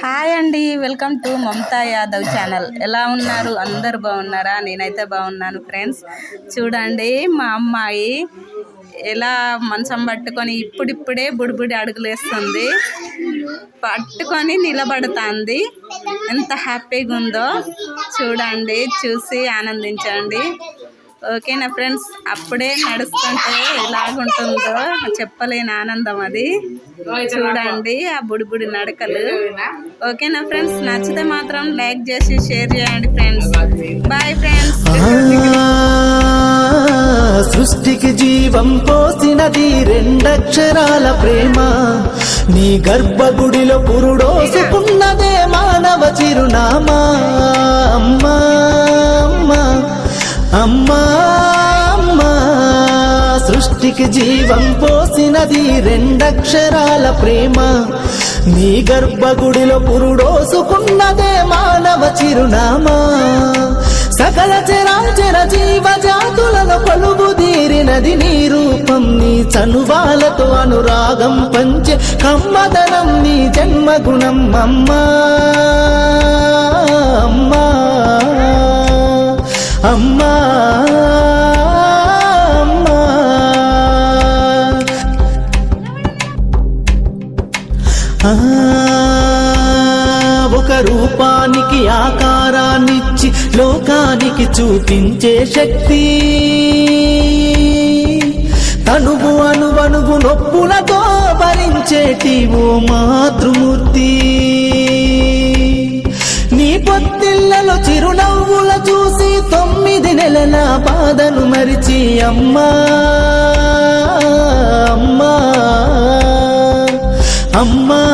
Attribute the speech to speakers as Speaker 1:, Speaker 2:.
Speaker 1: Hi అండి welcome to Mamata Yadav channel. ఎలా ఉన్నారు? అందరు బాగున్నారా? నేనైతే బాగున్నాను ఫ్రెండ్స్. చూడండి మా అమ్మాయి ఎలా మంచం పట్టుకొని ఇప్పుడిప్పుడే బుడిబుడి అడుగులేస్తుంది పట్టుకొని నిలబడుతుంది. ఎంత హ్యాపీగా ఉందో. చూడండి చూసి ఆనందించండి. ఓకేనా ఫ్రెండ్స్ అప్పుడే నడుస్తుంటే ఎలాగుంటుందో చెప్పలేని ఆనందం అది. చూడండి ఆ బుడి బుడి నడకలు ఓకేనా ఫ్రెండ్స్ నచ్చితే మాత్రం లైక్ చేసి షేర్ చేయండి ఫ్రెండ్స్. Bye friends.
Speaker 2: సృష్టికి జీవం పోసినది రెండక్షరాల ప్రేమ. నీ గర్భగుడిలో పురుడోసుకున్నదే మానవ చిరునామా. అమ్మా. అమ్మా అమ్మా సృష్టికి జీవం పోసినది రెండక్షరాల ప్రేమ. నీ గర్భగుడిలో పురుడోసుకున్నదే మానవ చిరునామా. సకల చరాచర జీవ జాతులను కొలుగు నీ రూపం. నీ చనువాలతో అనురాగం పంచే కమ్మదనం నీ జన్మగుణం. అమ్మా అమ్మా అమ్మా. ఒక రూపానికి ఆకారాన్నిచ్చి లోకానికి చూపించే శక్తి. తనువు అనువనువు నొప్పులతో భరించేటి ఓ మాతృమూర్తి. నీ పొత్తిళ్ళలో చిరునవ్వుల చూసి తొమ్మిది నెలల బాధను మరిచి అమ్మా అమ్మా అమ్మా అమ్మా.